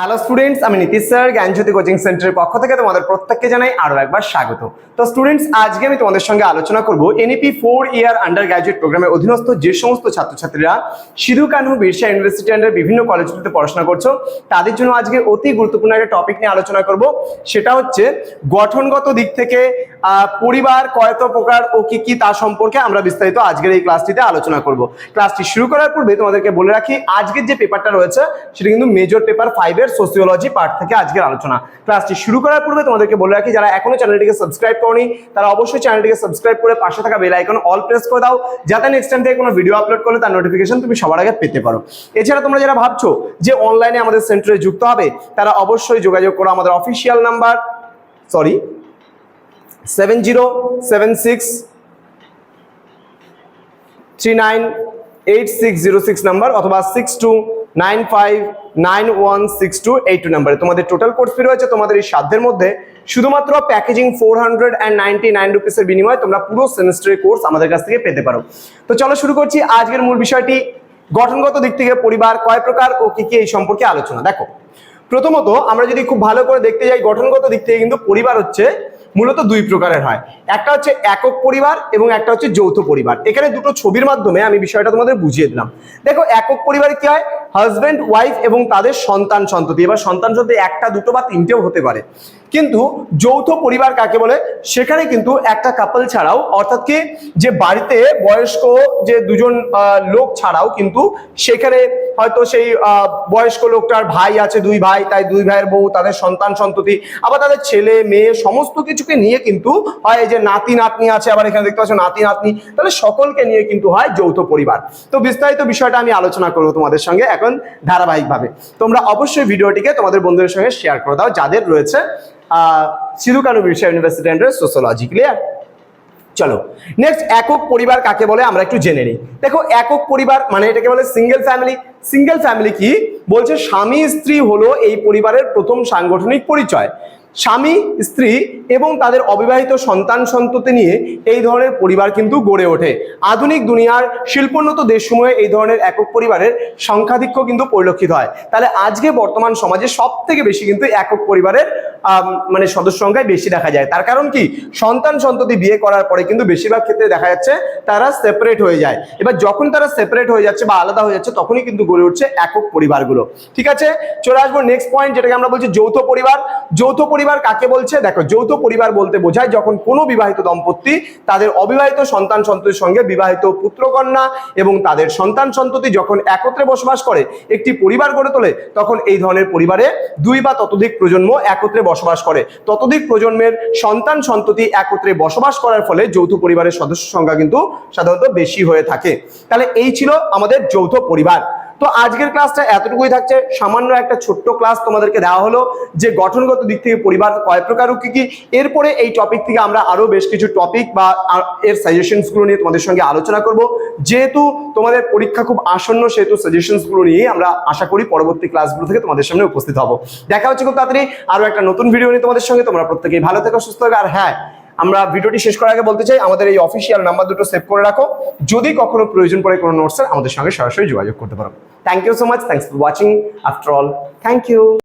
Hello students আমি Nitish sir, জ্ঞানজ্যোতি coaching সেন্টারের পক্ষ থেকে তোমাদের প্রত্যেককে জানাই আরও একবার স্বাগত। তো স্টুডেন্টস আজকে আমি তোমাদের সঙ্গে আলোচনা করব NEP four year undergraduate প্রোগ্রামের অধীনস্থ যে সমস্ত ছাত্রছাত্রীরা সিধু কানহু বিরসা ইউনিভার্সিটি আন্ডার বিভিন্ন কলেজগুলিতে পড়াশোনা করছ, তাদের জন্য আজকে অতি গুরুত্বপূর্ণ একটা টপিক নিয়ে আলোচনা করব। সেটা হচ্ছে গঠনগত দিক থেকে পরিবার কয়ত প্রকার ও কি কি তা সম্পর্কে আমরা বিস্তারিত আজকের এই ক্লাসটিতে আলোচনা করব। ক্লাসটি শুরু করার পূর্বে তোমাদেরকে বলে রাখি, আজকের যে পেপারটা রয়েছে, সেটা কিন্তু মেজর পেপার ফাইভের সোসিওলজি পার্ট থেকে আজকের আলোচনা। ক্লাসটি শুরু করার পূর্বে তোমাদেরকে বলে রাখি, যারা এখনও চ্যানেলটিকে সাবস্ক্রাইব করনি, তারা অবশ্যই চ্যানেলটিকে সাবস্ক্রাইব করে পাশে থাকা বেল আইকন অল প্রেস করে দাও, যাতে নেক্সট টাইম থেকে কোনো ভিডিও আপলোড করলে তার নোটিফিকেশন তুমি সবার আগে পেতে পারো। এছাড়া তোমরা যারা ভাবছ যে অনলাইনে আমাদের সেন্টারে যুক্ত হবে, তারা অবশ্যই যোগাযোগ করো আমাদের official number sorry seven zero seven six three nine eight six zero six number অথবা six two nine five nine one six two eight two নাম্বারে। তোমাদের টোটাল কোর্স ফি রয়েছে, তোমাদের এই সাধ্যের মধ্যে শুধুমাত্র packaging four hundred and ninety nine রুপিসের বিনিময়ে তোমরা পুরো সেমিস্টারের কোর্স আমাদের কাছ থেকে পেতে পারো। তো চলো শুরু করছি আজকের মূল বিষয়টি, গঠনগত দিক থেকে পরিবার, কয় প্রকার ও কি কি এই সম্পর্কে আলোচনা। দেখো, প্রথমত আমরা যদি খুব ভালো করে দেখতে যাই, গঠনগত দিক থেকে কিন্তু পরিবার হচ্ছে মূলত দুই প্রকারের হয়। একটা হচ্ছে একক পরিবার এবং একটা হচ্ছে যৌথ পরিবার। এখানে দুটো ছবির মাধ্যমে আমি বিষয়টা তোমাদের বুঝিয়ে দিলাম। দেখো, একক পরিবারে কি হয়? হাজব্যান্ড ওয়াইফ এবং তাদের সন্তান সন্ততি। এবার সন্তান সন্ততি একটা, দুটো বা তিনটেও হতে পারে। কিন্তু যৌথ পরিবার কাকে বলে? সেখানে কিন্তু একটা কাপল ছাড়াও, অর্থাৎ কি? যে বাড়িতে বয়স্ক যে দুজন লোক ছাড়াও কিন্তু সেখানে হয়তো সেই বয়স্ক লোকটার ভাই আছে, দুই ভাই, তাই দুই ভাইয়ের বউ, তাদের সন্তান সন্ততি, আবার তাদের ছেলে, মেয়ে, সমস্ত কিছুকে নিয়ে কিন্তু হয় যে নাতি, নাতনি আছে, আবার এখানে দেখতে পাচ্ছ নাতি, নাতনি, তাহলে সকলকে নিয়ে কিন্তু হয় যৌথ পরিবার। তো বিস্তারিত বিষয়টা আমি আলোচনা করব তোমাদের সঙ্গে। এখন ধারাবাহিকভাবে। তোমরা অবশ্যই ভিডিওটিকে তোমাদের বন্ধুদের সঙ্গে শেয়ার করে দাও, যাদের রয়েছে ইউনিভার্সিটি ক্লিয়ার চলো নেক্সট একক পরিবার কাকে বলে আমরা একটু জেনে নিই। দেখো, একক পরিবার মানে এটাকে বলে সিঙ্গেল ফ্যামিলি সিঙ্গেল ফ্যামিলি কি? বলছে স্বামী স্ত্রী হলো এই পরিবারের প্রথম সাংগঠনিক পরিচয়। স্বামী, স্ত্রী এবং তাদের অবিবাহিত সন্তান সন্ততি নিয়ে এই ধরনের পরিবার কিন্তু গড়ে ওঠে। আধুনিক দুনিয়ার শিল্পোন্নত দেশসমূহে এই ধরনের একক পরিবারের সংখ্যাধিক্য কিন্তু পরিলক্ষিত হয়। তাহলে আজকে বর্তমান সমাজে সব থেকে বেশি কিন্তু একক পরিবারের মানে সদস্য সংখ্যায় বেশি দেখা যায়। তার কারণ কি? সন্তান সন্ততি বিয়ে করার পরে কিন্তু বেশিরভাগ ক্ষেত্রে দেখা যাচ্ছে তারা সেপারেট হয়ে যায়। এবার যখন তারা সেপারেট হয়ে যাচ্ছে বা আলাদা হয়ে যাচ্ছে, তখনই কিন্তু গড়ে উঠছে একক পরিবারগুলো। ঠিক আছে? চলে আসব নেক্সট পয়েন্ট যেটাকে আমরা বলছি যৌথ পরিবার। যৌথ পরিবার কাকে বলছে? দেখো, যৌথ পরিবার বলতে বোঝায় যখন কোনো বিবাহিত দম্পতি তাদের অবিবাহিত সন্তান সন্ততির সঙ্গে বিবাহিত পুত্রকন্যা এবং তাদের সন্তান সন্ততি যখন একত্রে বসবাস করে, একটি পরিবার গড়ে তোলে, তখন এই ধরনের পরিবারে দুই বা ততোধিক প্রজন্ম একত্রে বসবাস করে। ততোধিক প্রজন্মের সন্তান সন্ততি একত্রে বসবাস করার ফলে যৌথ পরিবারের সদস্য সংখ্যা কিন্তু সাধারণত বেশি হয়ে থাকে। তাহলে এই ছিল আমাদের যৌথ পরিবার। তো আজকের ক্লাসটা এতটুকুই থাকছে। সামান্য একটা ছোট্ট ক্লাস তোমাদেরকে দেওয়া হলো, যে গঠনগত দিক থেকে পরিবার কয় প্রকার কি কি। এরপরে এই টপিক থেকে আমরা আরও বেশ কিছু টপিক বা এর সাজেশনসগুলো নিয়ে তোমাদের সঙ্গে আলোচনা করব। যেহেতু তোমাদের পরীক্ষা খুব আসন্ন, সেহেতু সাজেশনসগুলো নিয়ে আমরা আশা করি পরবর্তী ক্লাসগুলো থেকে তোমাদের সামনে উপস্থিত হব। দেখা হচ্ছে খুব তাড়াতাড়ি আরও একটা নতুন ভিডিও নিয়ে তোমাদের সঙ্গে। তোমরা প্রত্যেকেই ভালো থেকো, সুস্থ থাকো। আর হ্যাঁ আমরা ভিডিওটি শেষ করার আগে বলতে চাই, আমাদের এই অফিসিয়াল নাম্বার দুটো সেভ করে রাখো। যদি কখনো প্রয়োজন পড়ে কোনো নোটসের আমাদের সঙ্গে সরাসরি যোগাযোগ করতে পারো। Thank you so much thanks for watching after all thank you